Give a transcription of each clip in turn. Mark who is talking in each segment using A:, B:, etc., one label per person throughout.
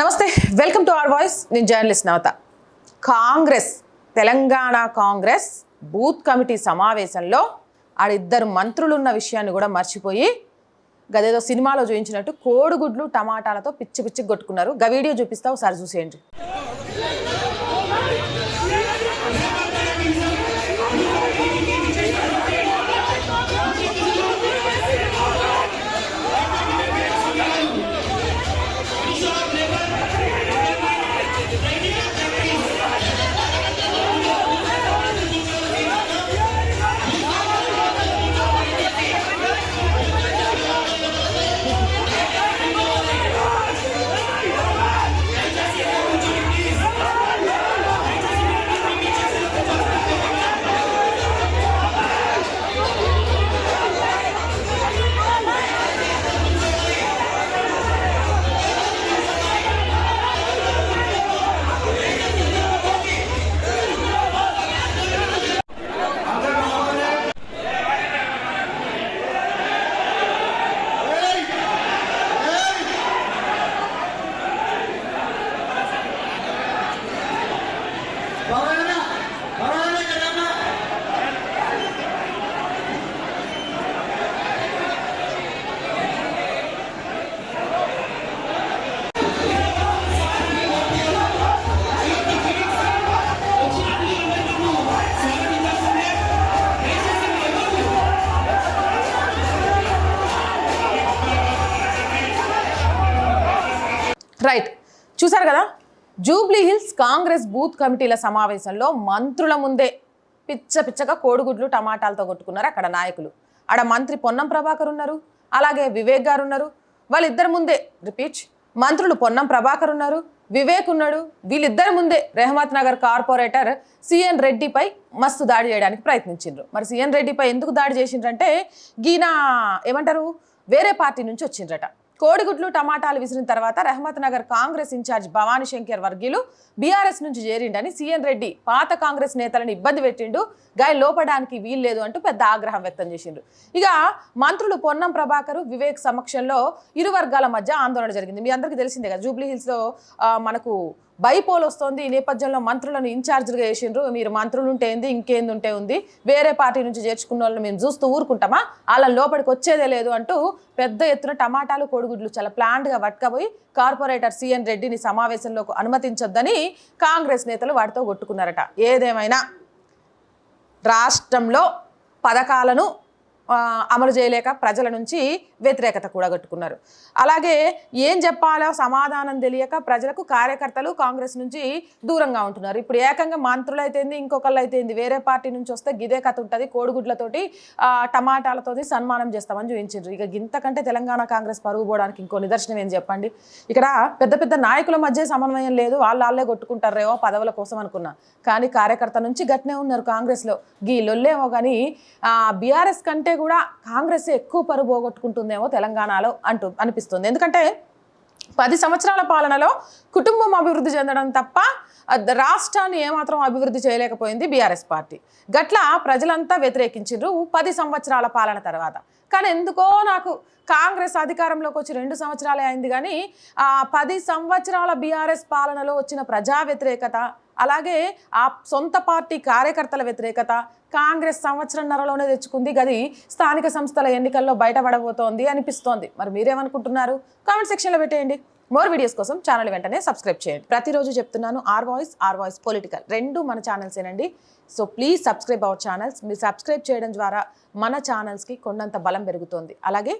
A: నమస్తే welcome to our voice. నేను journalist Navata. Congress Telangana Congress booth committee సమావేశంలో ఆడిద్దరు మంత్రులు ఉన్న విషయాన్ని కూడా మర్చిపోయి గదేదో సినిమాలో చూపించినట్టు కోడిగుడ్లు టమాటాలతో పిచ్చి పిచ్చి కొట్టుకున్నారు. గా వీడియో చూపిస్తా ఒకసారి చూసేయండి. రైట్ చూసారు కదా? జూబ్లీ హిల్స్ కాంగ్రెస్ బూత్ కమిటీల సమావేశంలో మంత్రుల ముందే పిచ్చ పిచ్చగా కోడిగుడ్లు టమాటాలతో కొట్టుకున్నారు అక్కడ నాయకులు. ఆడ మంత్రి పొన్నం ప్రభాకర్ ఉన్నారు అలాగే వివేక్ గారు ఉన్నారు. వాళ్ళిద్దరి ముందే రిపీట్ మంత్రులు పొన్నం ప్రభాకర్ ఉన్నారు వివేక్ ఉన్నాడు. వీళ్ళిద్దరి ముందే రెహమత్ నగర్ కార్పొరేటర్ సిఎన్ రెడ్డిపై మస్తు దాడి చేయడానికి ప్రయత్నించిండ్రు. మరి సిఎన్ రెడ్డిపై ఎందుకు దాడి చేసిండ్రంటే గీనా ఏమంటారు? వేరే పార్టీ నుంచి వచ్చిండ్రట. కోడిగుడ్లు టమాటాలు విసిరిన తర్వాత రహమత్ నగర్ కాంగ్రెస్ ఇన్ఛార్జ్ భవానీ శంకర్ వర్గీయులు బీఆర్ఎస్ నుంచి చేరిండని సీఎన్ రెడ్డి పాత కాంగ్రెస్ నేతలను ఇబ్బంది పెట్టిండు గాయ లోపడానికి వీల్లేదు అంటూ పెద్ద ఆగ్రహం వ్యక్తం చేసిండు ఇక మంత్రులు పొన్నం ప్రభాకర్ వివేక్ సమక్షంలో ఇరు వర్గాల మధ్య ఆందోళన జరిగింది. మీ అందరికీ తెలిసిందే కదా జూబ్లీ హిల్స్లో మనకు బైపోల్ వస్తుంది. ఈ నేపథ్యంలో మంత్రులను ఇన్ఛార్జ్గా వేసిండ్రు మీరు మంత్రులు ఉంటే ఏంది? ఇంకేంది ఉంటే ఉంది? వేరే పార్టీ నుంచి చేర్చుకున్న వాళ్ళని మేము చూస్తూ ఊరుకుంటామా? వాళ్ళ లోపలికి వచ్చేదే లేదు అంటూ పెద్ద ఎత్తున టమాటాలు కోడిగుడ్లు చాలా ప్లాంట్గా పట్టుకపోయి కార్పొరేటర్ సిఎన్ రెడ్డిని సమావేశంలోకి అనుమతించొద్దని కాంగ్రెస్ నేతలు వాటితో కొట్టుకున్నారట. ఏదేమైనా రాష్ట్రంలో పథకాలను అమలు చేయలేక ప్రజల నుంచి వ్యతిరేకత కూడగట్టుకున్నారు అలాగే ఏం చెప్పాలో సమాధానం తెలియక ప్రజలకు కార్యకర్తలు కాంగ్రెస్ నుంచి దూరంగా ఉంటున్నారు. ఇప్పుడు ఏకంగా మంత్రులు అయితేంది ఇంకొకళ్ళు అయితేంది వేరే పార్టీ నుంచి వస్తే గిదే కథ ఉంటుంది. కోడిగుడ్లతోటి టమాటాలతోటి సన్మానం చేస్తామని చూపించారు ఇక ఇంతకంటే తెలంగాణ కాంగ్రెస్ పరుగు పోవడానికి ఇంకో నిదర్శనం ఏం చెప్పండి? ఇక్కడ పెద్ద పెద్ద నాయకుల మధ్య సమన్వయం లేదు. వాళ్ళు వాళ్ళే కొట్టుకుంటారేమో పదవుల కోసం అనుకున్నా. కానీ కార్యకర్త నుంచి గట్నే ఉన్నారు కాంగ్రెస్లో. గీ లొల్లేమో కానీ బీఆర్ఎస్ కంటే కూడా కాంగ్రెస్ ఎక్కువ పరుగు పోగొట్టుకుంటుందేమో తెలంగాణలో అంటూ అనిపిస్తుంది. ఎందుకంటే పది సంవత్సరాల పాలనలో కుటుంబం అభివృద్ధి చెందడం తప్ప రాష్ట్రాన్ని ఏమాత్రం అభివృద్ధి చేయలేకపోయింది బీఆర్ఎస్ పార్టీ. గట్ల ప్రజలంతా వ్యతిరేకించారు పది సంవత్సరాల పాలన తర్వాత. కానీ ఎందుకో నాకు కాంగ్రెస్ అధికారంలోకి వచ్చి రెండు సంవత్సరాలే అయింది కానీ ఆ పది సంవత్సరాల బీఆర్ఎస్ పాలనలో వచ్చిన ప్రజా వ్యతిరేకత అలాగే ఆ సొంత పార్టీ కార్యకర్తల వ్యతిరేకత కాంగ్రెస్ సంవత్సరంన్నరలోనే తెచ్చుకుంది గది స్థానిక సంస్థల ఎన్నికల్లో బయటపడబోతోంది అనిపిస్తోంది. మరి మీరేమనుకుంటున్నారు? కామెంట్ సెక్షన్లో పెట్టేయండి. మోర్ వీడియోస్ కోసం ఛానల్ వెంటనే సబ్స్క్రైబ్ చేయండి. ప్రతిరోజు చెప్తున్నాను our voice our voice political. రెండు మన ఛానల్సేనండి. So please subscribe our channels. మీరు సబ్స్క్రైబ్ చేయడం ద్వారా మన ఛానల్స్కి కొండంత బలం పెరుగుతుంది. అలాగే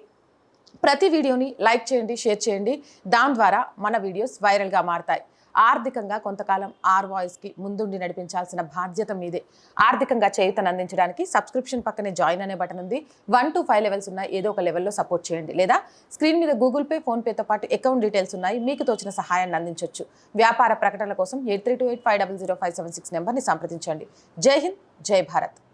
A: ప్రతి వీడియోని లైక్ చేయండి షేర్ చేయండి. దాని ద్వారా మన వీడియోస్ వైరల్గా మారతాయి. ఆర్థికంగా కొంతకాలం ఆర్ వాయిస్కి ముందుండి నడిపించాల్సిన బాధ్యత మీదే. ఆర్థికంగా చేయుతను అందించడానికి సబ్స్క్రిప్షన్ పక్కనే జాయిన్ అనే బటన్ ఉంది. వన్ టు ఫైవ్ లెవెల్స్ ఉన్నాయి. ఏదో ఒక లెవెల్లో సపోర్ట్ చేయండి. లేదా స్క్రీన్ మీద గూగుల్ పే ఫోన్పేతో పాటు అకౌంట్ డీటెయిల్స్ ఉన్నాయి. మీకు తోచిన సహాయాన్ని అందించవచ్చు వ్యాపార ప్రకటనల కోసం eight three two eight five double zero five seven six నెంబర్ని సంప్రదించండి. జై హింద్ జై భారత్.